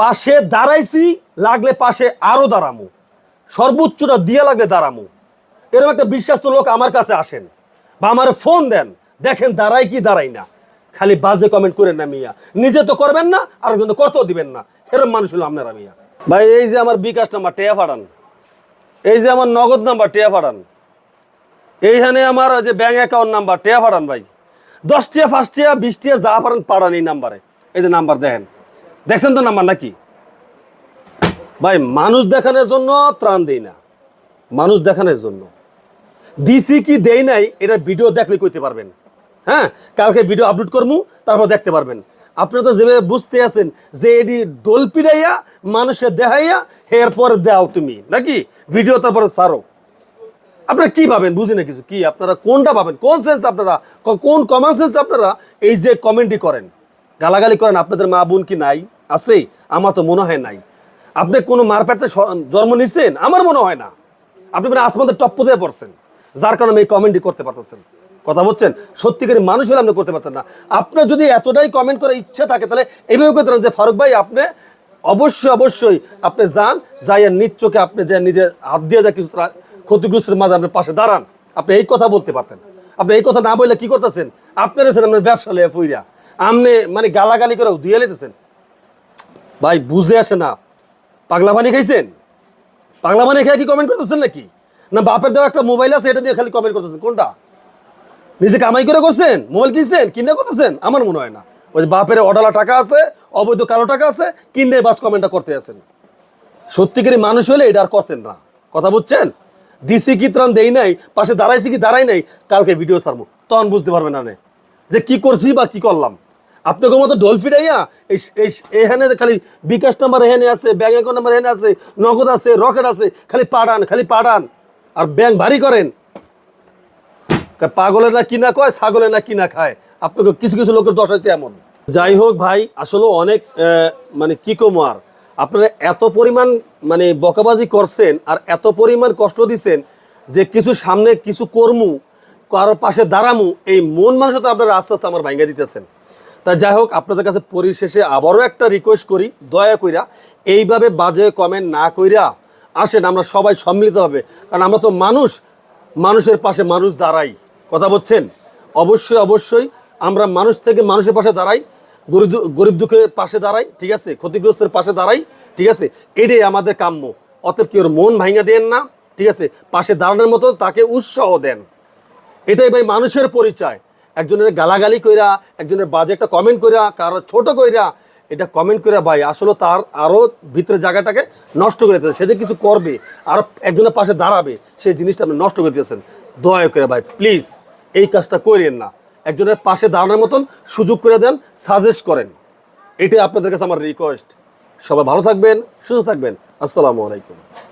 পাশে দাঁড়াইছি, লাগলে পাশে আরও দাঁড়ামু। সর্বোচ্চটা দিয়ে লাগলে দাঁড়ামু। এরকম একটা বিশ্বাস্ত লোক আমার কাছে আসেন বা আমার ফোন দেন। দেখেন দাঁড়াই কি দাঁড়াই না। খালি বাজে কমেন্ট করেন না মিয়া। নিজে তো করবেন না আর কিন্তু করতেও দিবেন না। এরকম মানুষ হলো আপনারা মিয়া। ভাই, এই যে আমার বিকাশ নাম্বার, টেয়া ফাড়ান এই যে আমার নগদ নাম্বার, টেয়া ফাড়ান এইখানে আমার ওই যে ব্যাঙ্ক অ্যাকাউন্ট নাম্বার, টেয়া ফাড়ান ভাই। দশ টিয়া ফার্স্ট টিয়া বিশ টিয়া যা পারেন পাড়ান এই নাম্বারে। এই যে নাম্বার দেখেন। দেখছেন তো নাম্বার নাকি? ভাই, মানুষ দেখানোর জন্য ত্রাণ দেই না। মানুষ দেখানোর জন্য। দিছি কি দেই নাই, এটা ভিডিও দেখলে কইতে পারবেন। হ্যাঁ কালকে ভিডিও আপলোড করব তারপর দেখতে পারবেন। আপনারা তো যেভাবে বুঝতে আছেন যে এটি ডোল পিড়াইয়া মানুষের দেখাইয়া, এরপর দাও তুমি। নাকি? ভিডিও তারপরে সারো আপনারা কি ভাবেন? বুঝি না কিছু। কি, আপনারা কোনটা ভাবেন? কোন সেন্স আপনারা? কোন কমন সেন্স আপনারা? এই যে কমেন্টই করেন। গালাগালি করেন আপনাদের মা বোন কি নাই? আছে আমার তো মনে হয় নাই। আপনি কোনো মারপ্যাটে জন্ম নিচ্ছেন আমার মনে হয় না। আপনি মানে আসমানদের টপ্প দিয়ে পড়ছেন। যার কারণে এই কমেন্টই করতে পারতেছেন। কথা বলছেন? সত্যিকারের মানুষ হলে আপনি করতে পারতেন না। আপনার যদি এতটাই কমেন্ট করার ইচ্ছা থাকে, তাহলে এইভাবে করতে যে ফারুক ভাই, আপনি অবশ্যই অবশ্যই আপনি যান, যাইয়া নিজ চোখে আপনি যে নিজে হাত দিয়ে যা কিছু ত্রা- ক্ষতিগ্রস্তের মাঝে আপনার পাশে দাঁড়ান। আপনি এই কথা বলতে পারতেন। আপনি এই কথা না বললে কি করতেছেন? আপনার আপনার ব্যবসা লেগে ফুইরা। আপনি মানে গালাগালি করে ধুয়ে লেতেছেন ভাই, বুঝে আসে না। পাগলা পানি খাইছেন? পাগলা পানি খেয়ে কি কমেন্ট করতেছেন নাকি? না, বাপের দেওয়া একটা মোবাইল আছে, এটা দিয়ে খালি কমেন্ট করতেছেন। কোনটা? নিজে কামাই করে করছেন? মোবাইল কিনছেন? কিনে করতেছেন? আমার মনে হয় না। ওই বাপের অডালা টাকা আছে, অবৈধ কালো টাকা আছে, কিনে বাস কমেন্টটা করতে আছেন সত্যিকারই মানুষ হলে এটা আর করতেন না। কথা বুঝছেন? দিছি কি ত্রাণ দেই নাই, পাশে দাঁড়াইছি কি দাঁড়াই নাই, কালকে ভিডিও ছাড়বো। তখন বুঝতে পারবেন নে। যে কি করছি বা কি করলাম। আপনাকে মতো এই এই এখানে খালি বিকাশ নাম্বার এখানে আছে ব্যাংক অ্যাকাউন্ট নাম্বার এখানে আছে, নগদ আছে রকেট আছে, খালি পাড়ান খালি পাড়ান আর ব্যাংক ভারী করেন। পাগলের না কিনা কয়, ছাগলের না কিনা খায়। আপনাকে কিছু কিছু লোকের দশ হয়েছে এমন। যাই হোক ভাই, আসলে অনেক মানে কি কমো আর। আপনারা এত পরিমাণ মানে বকাবাজি করছেন আর এত পরিমাণ কষ্ট দিছেন যে কিছু সামনে কিছু কর্মু কারোর পাশে দাঁড়ামু, এই মন মানুষতা আপনারা আস্তে আস্তে আমার ভাঙ্গা দিতেছেন। তা যাই হোক, আপনাদের কাছে পরিশেষে আবারও একটা রিকোয়েস্ট করি, দয়া কইরা এইভাবে বাজে কমেন্ট না কইরা আসেন, আমরা সবাই সম্মিলিত হবে কারণ আমরা তো মানুষ, মানুষের পাশে মানুষ দাঁড়াই। কথা বলছেন? অবশ্যই অবশ্যই আমরা মানুষ থেকে মানুষের পাশে দাঁড়াই, গরিব গরিব দুঃখের পাশে দাঁড়াই, ঠিক আছে? ক্ষতিগ্রস্তের পাশে দাঁড়াই, ঠিক আছে? এটাই আমাদের কাম্য। অতএব কি ওর মন ভাঙা দেন না, ঠিক আছে? পাশে দাঁড়ানোর মতো তাকে উৎসাহ দেন। এটাই ভাই মানুষের পরিচয়। একজনের গালাগালি কইরা, একজনের বাজে একটা কমেন্ট কইরা, কারও ছোট কইরা, এটা কমেন্ট কইরা ভাই, আসলে তার আরও ভিতরে জায়গাটাকে নষ্ট করে দিতেছে সে যে কিছু করবে, আর একজনের পাশে দাঁড়াবে, সেই জিনিসটা আপনি নষ্ট করে দিয়েছেন। দয়া করে ভাই প্লিজ এই কাজটা করেন না। একজনের পাশে দাঁড়ানোর মতন সুযোগ করে দেন সাজেস্ট করেন। এটাই আপনাদের কাছে আমার রিকোয়েস্ট সবাই ভালো থাকবেন, সুস্থ থাকবেন। আসসালামু আলাইকুম।